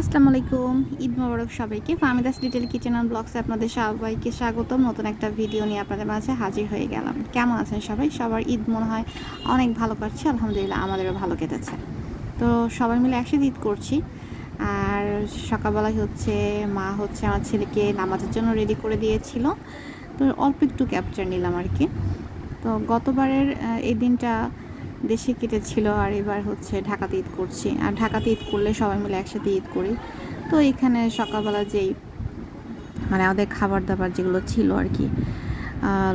আসসালামু আলাইকুম ঈদ মোবারক সবাইকে। ফার্মিদাস ডিটেল কিচেন অ্যান্ড ব্লগসে আপনাদের সবাইকে স্বাগতম। নতুন একটা ভিডিও নিয়ে আপনাদের মাঝে হাজির হয়ে গেলাম। কেমন আছেন সবাই? সবার ঈদ মনে হয় অনেক ভালো কাটছে। আলহামদুলিল্লাহ, আমাদেরও ভালো কেটেছে। তো সবাই মিলে একসাথে ঈদ করছি। আর সকালবেলায় হচ্ছে মা হচ্ছে আমার ছেলেকে নামাজের জন্য রেডি করে দিয়েছিল। তো অল্প একটু ক্যাপচার নিলাম আর কি। তো গতবারের এই দিনটা দেশে কেটেছিল আর এবার হচ্ছে ঢাকাতে ঈদ করছি। আর ঢাকাতে ঈদ করলে সবাই মিলে একসাথে ঈদ করি। তো এখানে সকালবেলা যেই মানে আমাদের খাবার দাবার যেগুলো ছিল আর কি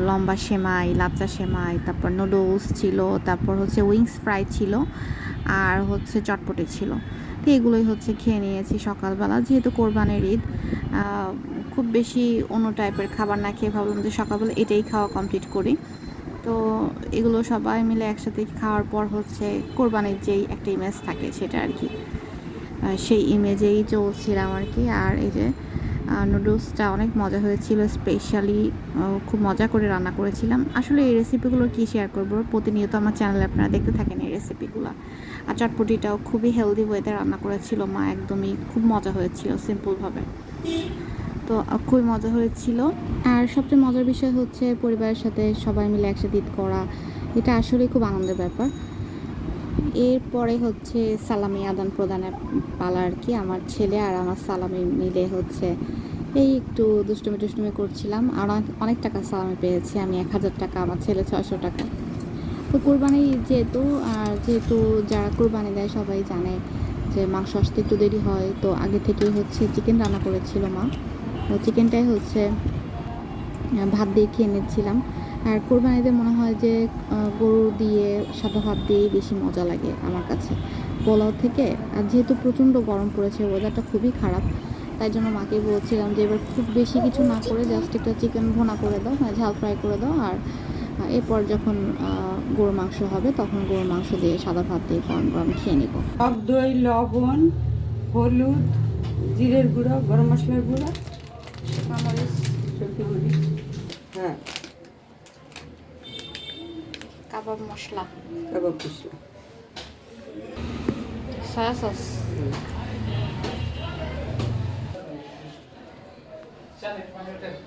লম্বা সেমাই, লাচ্চা সেমাই, তারপর নুডলস ছিল, তারপর হচ্ছে উইংস ফ্রাই ছিল, আর হচ্ছে চটপটে ছিল। তো এগুলোই হচ্ছে খেয়ে নিয়েছি সকালবেলা। যেহেতু কোরবানির ঈদ খুব বেশি অন্য টাইপের খাবার না খেয়ে ভাবলাম যে সকালবেলা এটাই খাওয়া কমপ্লিট করি। তো এগুলো সবাই মিলে একসাথে খাওয়ার পর হচ্ছে কোরবানির যেই একটা ইমেজ থাকে সেটা আর কি। সেই ইমেজেই চলছিলাম আর কি। আর এই যে নুডলসটা অনেক মজা হয়েছিল স্পেশালি খুব মজা করে রান্না করেছিলাম। আসলে এই রেসিপিগুলো কী শেয়ার করব? প্রতিনিয়ত আমার চ্যানেলে আপনারা দেখতে থাকেন এই রেসিপিগুলো আর চটপটিটাও খুবই হেলদি ওয়েতে রান্না করেছিল মা, একদমই খুব মজা হয়েছিল সিম্পলভাবে তো খুবই মজা হয়েছিল। আর সবচেয়ে মজার বিষয় হচ্ছে পরিবারের সাথে সবাই মিলে একসাথে ঈদ করা। এটা আসলে খুব আনন্দের ব্যাপার। এরপরে হচ্ছে সালামি আদান প্রদানের পালা আর কি, আমার ছেলে আর আমার সালামি মিলে হচ্ছে এই একটু দুষ্টুমি টুষ্টুমি করছিলাম। আর অনেক- টাকা সালামি পেয়েছি আমি, এক হাজার টাকা, আমার ছেলে ছয়শো টাকা। তো কোরবানি যেহেতু, আর যেহেতু যারা কোরবানি দেয় সবাই জানে যে মাংস আসতে একটু দেরি হয়, তো আগে থেকেই হচ্ছে চিকেন রান্না করেছিল মা। চিকেনটাই হচ্ছে ভাত দিয়ে খেয়ে নিচ্ছিলাম। আর কোরবানিতে মনে হয় যে গরু দিয়ে সাদা ভাত দিয়েই বেশি মজা লাগে আমার কাছে। পোলাও থেকে, আর যেহেতু প্রচণ্ড গরম পড়েছে ওয়েদারটা খুবই খারাপ, তাই জন্য মাকে বলছিলাম যে, এবার খুব বেশি কিছু না করে জাস্ট একটা চিকেন ভোনা করে দাও মানে ঝাল ফ্রাই করে দাও, আর এরপর যখন গরুর মাংস হবে, তখন গরুর মাংস দিয়ে সাদা ভাত দিয়ে গরম গরম খেয়ে নিব। দই লবণ, হলুদ, জিরের গুঁড়ো, গরম মশলার গুঁড়ো মরিচ হ্যাঁ। কাবাব মশলা। কাবাব মশলা। সয়া সস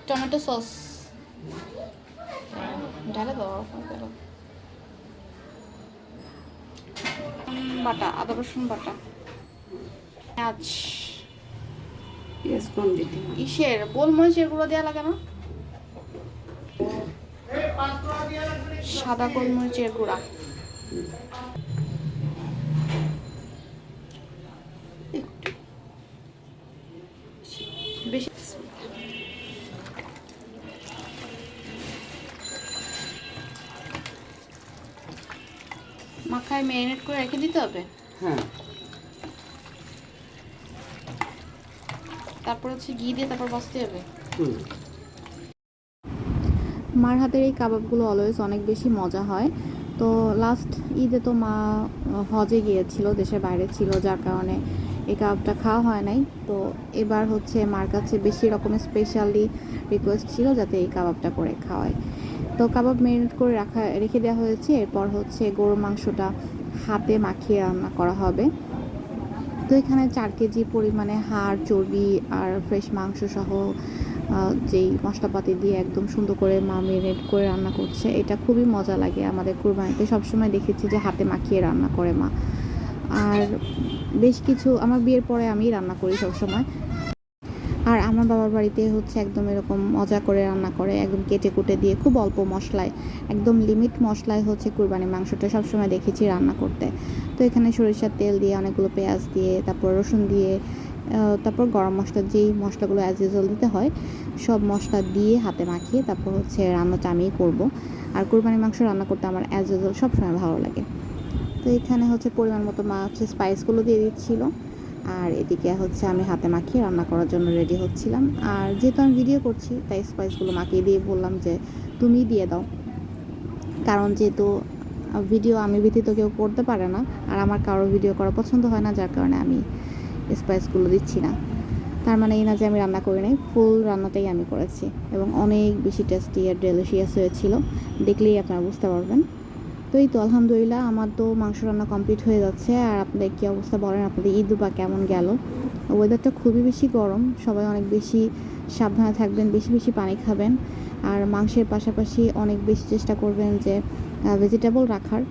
টমেটো সস ঢালে দাও। বাটা আদা রসুন বাটা। পেঁয়াজ। পেঁয়াজ কম দিতে হবে। ইসের গোলমরিচের গুঁড়ো দেওয়া লাগে না? সাদা গোলমরিচের গুঁড়া। বেশি। মাখায় ম্যারিনেট করে রেখে দিতে হবে? হ্যাঁ। তারপর হচ্ছে ঘি দিয়ে তারপর বসতে হবে। মার হাতের এই কাবাবগুলো অলওয়েজ অনেক বেশি মজা হয়। তো লাস্ট ঈদে তো মা হজে গিয়েছিল দেশের বাইরে ছিল যার কারণে এই কাবাবটা খাওয়া হয় নাই। তো এবার হচ্ছে মার কাছে বেশি রকমের স্পেশালি রিকোয়েস্ট ছিল যাতে এই কাবাবটা করে খাওয়ায়। তো কাবাব ম্যারিনেট করে রাখা রেখে দেওয়া হয়েছে। এরপর হচ্ছে গরুর মাংসটা হাতে মাখিয়ে রান্না করা হবে। তো এখানে চার কেজি পরিমাণে হাড়, চর্বি আর ফ্রেশ মাংস সহ যেই মশলাপাতি দিয়ে একদম সুন্দর করে মা মেরিনেট করে রান্না করছে, এটা খুবই মজা লাগে আমাদের কুরবানিতে। সবসময় দেখেছি যে হাতে মাখিয়ে রান্না করে মা। আর বেশ কিছু, আমার বিয়ের পরে আমি রান্না করি সবসময়। আর আমার বাবার বাড়িতে হচ্ছে একদম এরকম মজা করে রান্না করে, একদম কেটে কুটে দিয়ে খুব অল্প মশলায়, একদম লিমিট মশলায় হচ্ছে কুরবানি মাংসটা সবসময় দেখেছি রান্না করতে। তো এখানে সরিষার তেল দিয়ে অনেকগুলো পেঁয়াজ দিয়ে, তারপর রসুন দিয়ে তারপর গরম মশলা, যেই মশলাগুলো অ্যাজ ইউজুয়াল দিতে হয়, সব মশলা দিয়ে হাতে মাখিয়ে তারপর হচ্ছে রান্নাটা আমিই করব। আর কুরবানি মাংস রান্না করতে আমার অ্যাজ ইউজুয়াল সবসময় ভালো লাগে। তো এখানে হচ্ছে পরিমাণ মতো মা হচ্ছে স্পাইসগুলো দিয়ে দিচ্ছিল। আর এদিকে হচ্ছে আমি হাতে মাখিয়ে রান্না করার জন্য রেডি হচ্ছিলাম। আর যেহেতু আমি ভিডিও করছি, তাই স্পাইসগুলো মাখিয়ে দিয়ে বললাম যে তুমি দিয়ে দাও। কারণ যেহেতু ভিডিও আমি ব্যতীত কেউ করতে পারে না, আর আমার কারও ভিডিও করা পছন্দ হয় না, যার কারণে আমি স্পাইসগুলো দিচ্ছি না। তার মানে এই না যে আমি রান্না করি নাই ফুল রান্নাটাই আমি করেছি। এবং অনেক বেশি টেস্টি আর ডেলিশিয়াস হয়েছিল। দেখলেই আপনারা বুঝতে পারবেন। তো এই তো আলহামদুলিল্লাহ, আমার তো মাংস রান্না কমপ্লিট হয়ে যাচ্ছে। আর আপনাদের কী অবস্থা বলেন? আপনাদের ঈদ বা কেমন গেল? ওয়েদারটা খুবই বেশি গরম। সবাই অনেক বেশি সাবধানে থাকবেন, বেশি বেশি পানি খাবেন। আর মাংসের পাশাপাশি অনেক বেশি চেষ্টা করবেন যে ভেজিটেবল রাখার।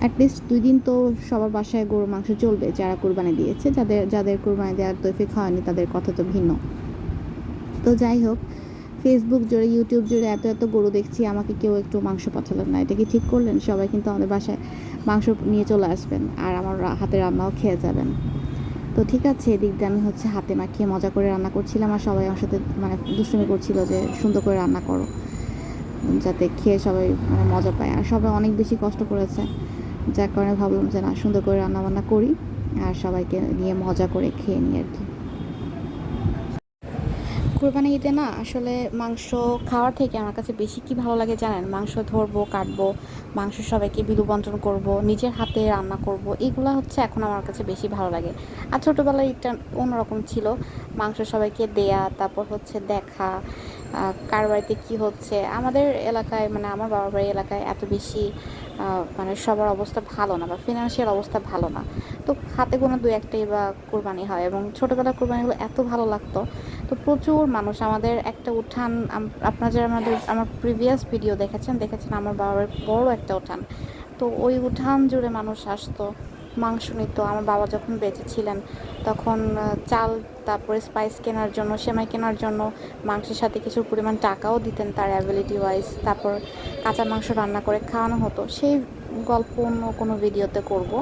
অ্যাটলিস্ট দুই দিন তো সবার বাসায় গরুর মাংস চলবে, যারা কোরবানি দিয়েছে। যাদের যাদের কোরবানি দেওয়ার তৈফিক হয়নি, তাদের কথা তো ভিন্ন। তো যাই হোক ফেসবুক জুড়ে ইউটিউব জুড়ে এত এত গরু দেখছি, আমাকে কেউ একটু মাংস পাঠালেন না। এটা কি ঠিক করলেন? সবাই কিন্তু আমাদের বাসায় মাংস নিয়ে চলে আসবেন আর আমার হাতে রান্নাও খেয়ে যাবেন। তো ঠিক আছে, এদিক দিয়ে আমি হচ্ছে হাতে মাখিয়ে মজা করে রান্না করছিলাম আর সবাই আমার সাথে মানে দুষ্টুমি করছিল যে সুন্দর করে রান্না করো। যাতে খেয়ে সবাই মানে মজা পায়। আর সবাই অনেক বেশি কষ্ট করেছে। যার কারণে ভাবলাম যে না, সুন্দর করে রান্না বান্না করি আর সবাইকে নিয়ে মজা করে খেয়ে নিই আর কি। কোরবানি ঈদে না আসলে মাংস খাওয়ার থেকে আমার কাছে বেশি কি ভালো লাগে জানেন? মাংস ধরবো, কাটবো, মাংস সবাইকে বিলু বন্টন করব, নিজের হাতে রান্না করব, এগুলো হচ্ছে এখন আমার কাছে বেশি ভালো লাগে। আর ছোটোবেলায় ঈদটা অন্যরকম ছিল। মাংস সবাইকে দেয়া, তারপর হচ্ছে দেখা কার বাড়িতে কী হচ্ছে? আমাদের এলাকায় মানে আমার বাবার বাড়ির এলাকায় এত বেশি মানে সবার অবস্থা ভালো না বা ফিনান্সিয়াল অবস্থা ভালো না। তো হাতে কোনো দু একটাই বা কোরবানি হয় এবং ছোটোবেলার কোরবানিগুলো এত ভালো লাগতো। তো প্রচুর মানুষ আমাদের একটা উঠান আপনারা যারা আমাদের, আমার প্রিভিয়াস ভিডিও দেখেছেন দেখেছেন আমার বাবার বড় একটা উঠান। তো ওই উঠান জুড়ে মানুষ আসতো। মাংস নিত। আমার বাবা যখন বেঁচে ছিলেন, তখন চাল, তারপরে স্পাইস কেনার জন্য, সেমাই কেনার জন্য মাংসের সাথে কিছু পরিমাণ টাকাও দিতেন তার অ্যাবিলিটি ওয়াইজ তারপর কাঁচা মাংস রান্না করে খাওয়ানো হতো। সেই গল্প অন্য কোনো ভিডিওতে করব।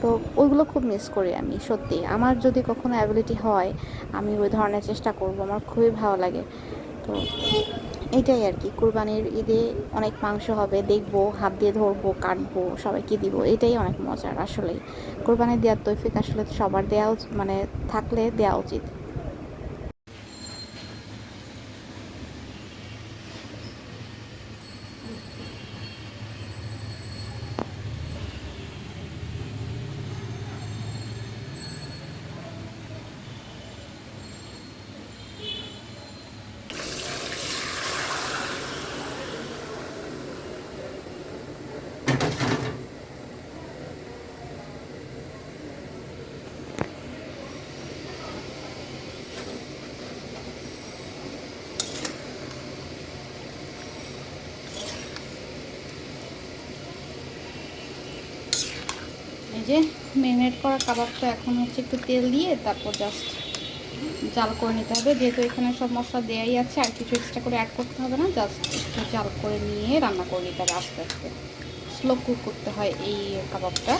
তো ওইগুলো খুব মিস করি আমি, সত্যি। আমার যদি কখনো অ্যাবিলিটি হয়, আমি ওই ধরনের চেষ্টা করব। আমার খুবই ভালো লাগে। তো এটাই আর কি, কোরবানির ঈদে অনেক মাংস হবে, দেখব, হাত দিয়ে ধরবো, কাটবো, সবাইকে দিব, এটাই অনেক মজার আসলে কোরবানি দেওয়ার তৈফিক আসলে সবার দেওয়া মানে থাকলে দেওয়া উচিত এই যে ম্যারিনেট করা কাবাবটা এখন হচ্ছে একটু তেল দিয়ে তারপর জাস্ট জাল করে নিতে হবে। যেহেতু এখানে সব মশলা দেয়াই আছে, আর কিছু এক্সট্রা করে অ্যাড করতে হবে না জাস্ট একটু জাল করে নিয়ে রান্না করে নিতে হবে আস্তে আস্তে। স্লো কুক করতে হয় এই কাবাবটা।